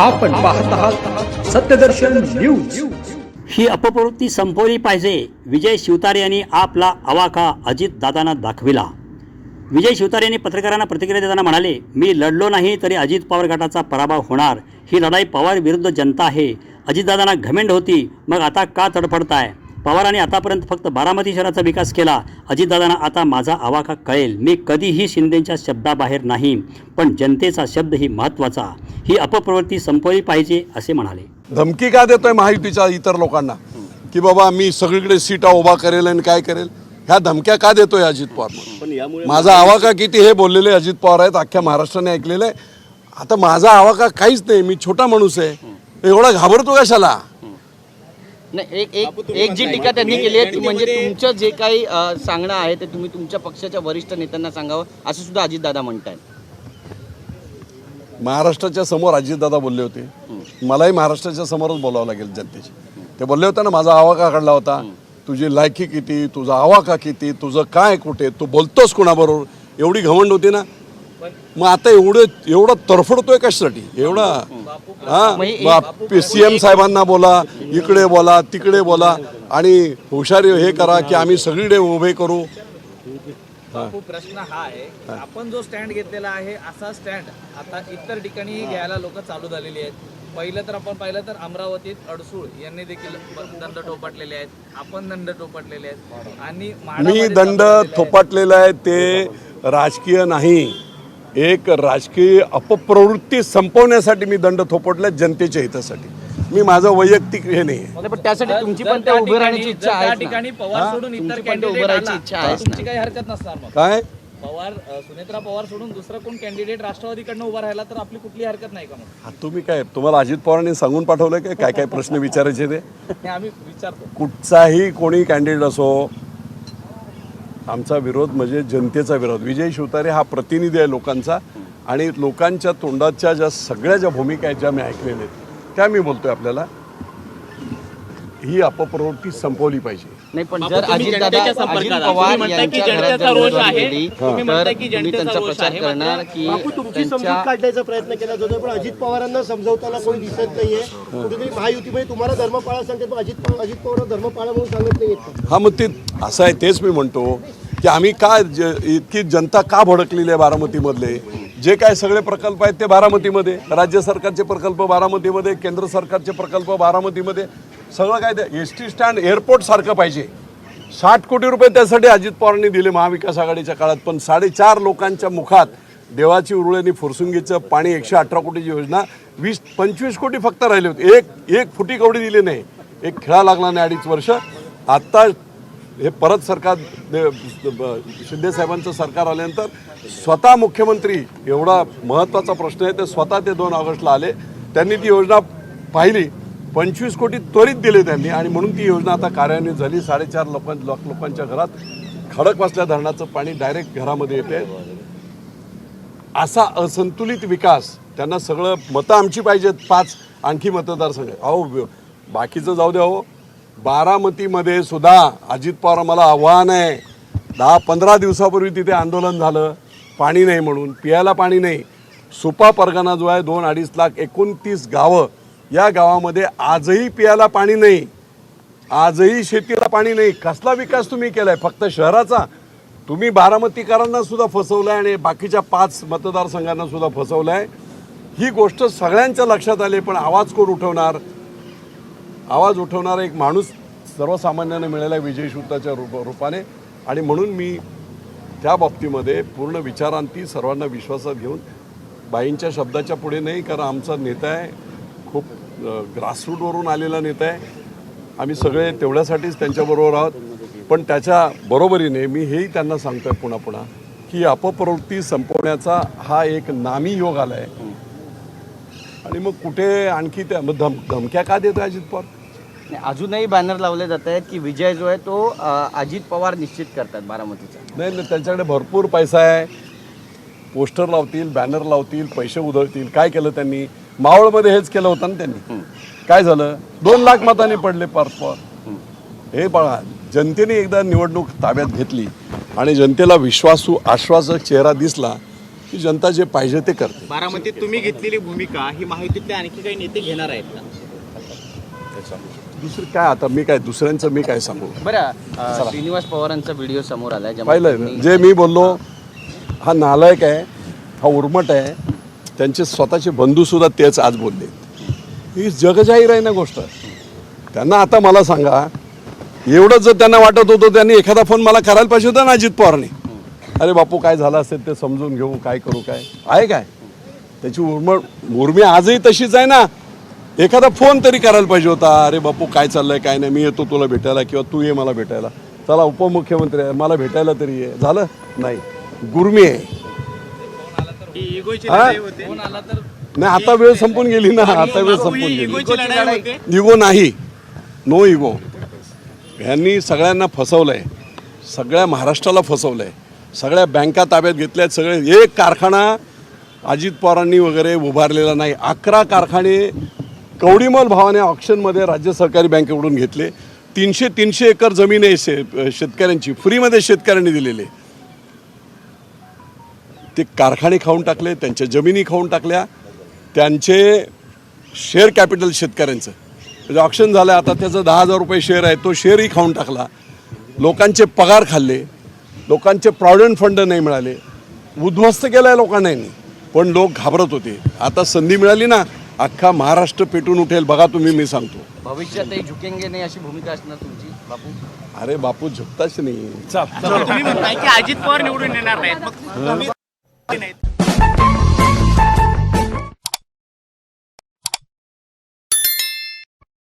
आपण पाहत आहात सत्यदर्शन न्यूज. ही अपप्रवृत्ती संपवली पाहिजे. विजय शिवतारे यांनी आपला अवाका अजित दादांना दाखविला. विजय शिवतारे यांनी पत्रकारांना प्रतिक्रिया देताना म्हणाले मी लढलो नाही तरी अजित पवार गटाचा पराभव होणार. ही लढाई पवार विरुद्ध जनता आहे. अजितदादांना घमेंड होती. मग आता का तडफडताय? पवारांनी आतापर्यंत फक्त बारामती शहराचा विकास केला. अजितदादांना आता माझा आवाका कळेल. मी कधीही शिंदेच्या शब्दाबाहेर नाही. पण जनतेचा शब्द ही महत्त्वाचा. ही अपप्रवृत्ती संपवली पाहिजे असे म्हणाले. धमकी का देतोय महायुतीच्या इतर लोकांना? की बाबा मी सगळीकडे सीटा उभा करेल आणि काय करेल? ह्या धमक्या का देतोय अजित पवार? माझा आवाका किती हे बोललेले अजित पवार आहेत अख्ख्या महाराष्ट्राने ऐकलेलं आहे. आता माझा आवाका काहीच नाही मी छोटा माणूस आहे. एवढा घाबरतो कशाला? नाही एक एक एक जी टीका त्यांनी केली आहे ती म्हणजे तुमचं जे काही सांगणं आहे ते तुम्ही तुमच्या पक्षाच्या वरिष्ठ नेत्यांना सांगावं असं सुद्धा अजितदादा म्हणतायत. महाराष्ट्राच्या समोर अजितदादा बोलले होते. मलाही महाराष्ट्राच्या समोरच बोलावं लागेल जनतेची ते बोलले होते ना माझा आवाका काढला होता. तुझी लायकी किती तुझा आवाका किती तुझं काय कुठे तू बोलतोस कोणाबरोबर? एवढी घमंड होती ना. मग आता एवढं एवढं तरफडतोय कशासाठी? एवढा हा? सीएम साहेबांना बोला इकडे बोला तिकडे बोला आणि हुशारी हे करा की आम्ही सगळीकडे उभे करू. बापू प्रश्न हा आहे आपण जो स्टँड घेतलेला आहे असा स्टँड आता इतर ठिकाणी घ्यायला लोक चालू झालेली आहेत. पहिलं तर आपण पाहिलं तर अमरावतीत अडसूळ यांनी देखील दंड टोपटलेले आहेत. आपण दंड टोपटलेले आहेत. आणि मी दंड. थोपटलेला आहे ते राजकीय नाही. एक राजकीय अपप्रवृत्ती संपवण्यासाठी मी दंड थोपटले जनतेच्या हितासाठी. मी माझं वैयक्तिक हे नाही आहे. पण त्यासाठी तुमची पण त्या उभे राहण्याची इच्छा त्या आहे ठिकाणी पवार सोडून इतर तुमची पण ते उभं कॅन्डिडेट राहायची आला इच्छा आहेच तुमची. काही हरकत नसणार मग. काय? पवार अ, सुनेत्रा पवार सोडून दुसरा कोण कॅन्डिडेट राष्ट्रवादीकडनं उभा राहिला तर आपली कुठली हरकत नाही का मग? हा, तुम्ही काय तुम्हाला अजित पवारांनी सांगून पाठवलं काय काय काय प्रश्न विचारायचे ते? हे आम्ही विचारतो. कुठचाही कोणी कॅन्डिडेट असो आमचा विरोध म्हणजे जनतेचा विरोध. विजय शिवतारे हा प्रतिनिधी आहे लोकांचा आणि लोकांच्या तोंडाच्या ज्या सगळ्या ज्या भूमिका आहेत ज्या मी ऐकलेल्या आहेत त्या मी बोलतोय आपल्याला ही अपप्रवृत्ती संपवली पाहिजे. नाही पण जर अजितदादा अजित पवार यांच्या घरात जर निवडणूक गेली तर तुम्ही त्यांचा प्रचार करणार की बापू तुमची समजूत त्यांच्या काढण्याचा प्रयत्न केला जातो पण अजित पवारांना समजवताना कोणी दिसत नाहीये. कुठेतरी महायुतीमध्ये तुम्हाला धर्मपाळा सांगतात पण अजित पवार अजित पवार धर्मपाळा म्हणून सांगत नाहीयेत हा मग ते असं आहे तेच मी म्हणतो की आम्ही का ज- इतकी जनता का भडकलेली आहे बारामतीमधले? जे काय सगळे प्रकल्प आहेत ते बारामतीमध्ये राज्य सरकारचे प्रकल्प बारामतीमध्ये केंद्र सरकारचे प्रकल्प बारामतीमध्ये सगळं काय ते एस टी स्टँड एअरपोर्ट सारखं पाहिजे. साठ कोटी रुपये त्यासाठी अजित पवारांनी दिले महाविकास आघाडीच्या काळात पण साडेचार लोकांच्या मुखात देवाची उरुळ्यांनी फुरसुंगीचं पाणी एकशे अठरा कोटीची योजना वीस पंचवीस कोटी फक्त राहिले होते. एक एक फुटी कवडी दिली नाही. एक खेळा लागला नाही अडीच वर्ष. आत्ता हे परत सरकार शिंदे साहेबांचं सरकार आल्यानंतर स्वतः मुख्यमंत्री एवढा महत्त्वाचा प्रश्न आहे ते स्वतः ते दोन ऑगस्टला आले. त्यांनी ती योजना पाहिली. पंचवीस कोटी त्वरित दिले त्यांनी आणि म्हणून ती योजना आता कार्यान्वित झाली. साडेचार लोकां लोक लोकांच्या घरात खडक बसल्या धरणाचं पाणी डायरेक्ट घरामध्ये येते असा असंतुलित विकास त्यांना सगळं मतं आमची पाहिजेत पाच आणखी मतदारसंघ. अहो बाकीचं जाऊ द्या हो बारामतीमध्ये सुद्धा अजित पवार मला आव्हान आहे. दहा पंधरा दिवसापूर्वी तिथे आंदोलन झालं. पाणी नाही म्हणून पियाला पाणी नाही. सुपा परगणा जो आहे दोन अडीच लाख एकोणतीस गावं या गावामध्ये आजही पियाला पाणी नाही. आजही शेतीला पाणी नाही. कसला विकास तुम्ही केला आहे फक्त शहराचा? तुम्ही बारामतीकरांना सुद्धा आहे आणि बाकीच्या पाच मतदारसंघांना सुद्धा आहे ही गोष्ट सगळ्यांच्या लक्षात आली पण आवाज कोण उठवणार? आवाज उठवणारा एक माणूस सर्वसामान्यांना मिळाला विजय शुद्धाच्या रूप रूपाने. आणि म्हणून मी त्या बाबतीमध्ये पूर्ण विचारांती सर्वांना विश्वासात घेऊन बाईंच्या शब्दाच्या पुढे नाही कारण आमचा नेता आहे. खूप ग्रासरूटवरून आलेला नेता आहे. आम्ही सगळे तेवढ्यासाठीच त्यांच्याबरोबर आहोत. पण त्याच्या बरोबरीने मी हेही त्यांना सांगतोय पुन्हा पुन्हा की अपप्रवृत्ती संपवण्याचा हा एक नामी योग आला आहे आणि मग कुठे आणखी त्या मग धम धमक्या का देतोय अजित पवार? अजूनही बॅनर लावले जात आहेत की विजय जो आहे तो अजित पवार निश्चित करतात बारामतीचा. नाही नाही त्यांच्याकडे भरपूर पैसा आहे. पोस्टर लावतील बॅनर लावतील पैसे उधळतील. काय केलं त्यांनी? मावळमध्ये हेच केलं होतं ना त्यांनी. काय झालं? दोन लाख मतांनी पडले परस्पर हे बघा जनतेने एकदा निवडणूक ताब्यात घेतली आणि जनतेला विश्वासू आश्वासक चेहरा दिसला की जनता जे पाहिजे ते करते. बारामतीत तुम्ही घेतलेली भूमिका ही माहितीतले आणखी काही नेते घेणार आहेत का? दुसरं काय आता मी काय दुसऱ्यांचं मी काय सांगू? बरं अ, श्रीनिवास पवारांचा व्हिडिओ समोर आलाय ज्यामध्ये? तुम्ही- जे मी बोललो हा नालायक आहे हा उर्मट आहे त्यांचे स्वतःचे बंधूसुद्धा तेच आज बोलले ही जगजाहीर आहे ना गोष्ट. त्यांना आता मला सांगा एवढंच जर त्यांना वाटत होतं त्यांनी एखादा फोन मला करायला पाहिजे होता ना अजित पवारने? अरे बापू काय झालं असेल ते समजून घेऊ काय करू काय? आहे काय? त्याची उर्मट उर्मी आजही तशीच आहे ना? एखादा फोन तरी करायला पाहिजे होता. अरे बापू काय चाललंय काय नाही? मी येतो तुला भेटायला किंवा तू ये मला भेटायला. चला उपमुख्यमंत्री आहे. मला भेटायला तरी ये. झालं? नाही. गुरमी आहे. इगोची? लढाई होते. फोन आला तर? नाही आता वेळ संपून गेली ना. आता वेळ संपून गेली. इगोची लढाई होते. इगो नाही. No ego. यांनी सगळ्यांना फसवलंय. सगळ्या महाराष्ट्राला फसवलंय. सगळ्या बँका ताब्यात घेतल्यात. सगळे एक कारखाना अजित पवारांनी वगैरे उभारलेला नाही. अकरा कारखाने कवडीमोल भावाने ऑप्शनमध्ये राज्य सहकारी बँकेकडून घेतले. तीनशे तीनशे एकर जमीन आहे शे शेतकऱ्यांची. फ्रीमध्ये शेतकऱ्यांनी दिलेले ते कारखाने खाऊन टाकले त्यांच्या जमिनी खाऊन टाकल्या. त्यांचे शेअर कॅपिटल शेतकऱ्यांचं. म्हणजे ऑप्शन झालं आता त्याचं दहा हजार रुपये शेअर आहे तो शेअरही खाऊन टाकला. लोकांचे पगार खाल्ले. लोकांचे प्रॉव्हिडंट फंड नाही मिळाले. उद्ध्वस्त केलं आहे लोकांना. पण लोक घाबरत होते. आता संधी मिळाली ना अख्खा महाराष्ट्र पेटून उठेल. बघा तुम्ही मी सांगतो. भविष्यातही झुकेंगे नाही अशी भूमिका असणार तुमची बापू? अरे बापू झुकताच नाही. तुम्ही म्हणताय की अजित पवार निवडून येणार नाहीत. मग तुम्ही नाहीत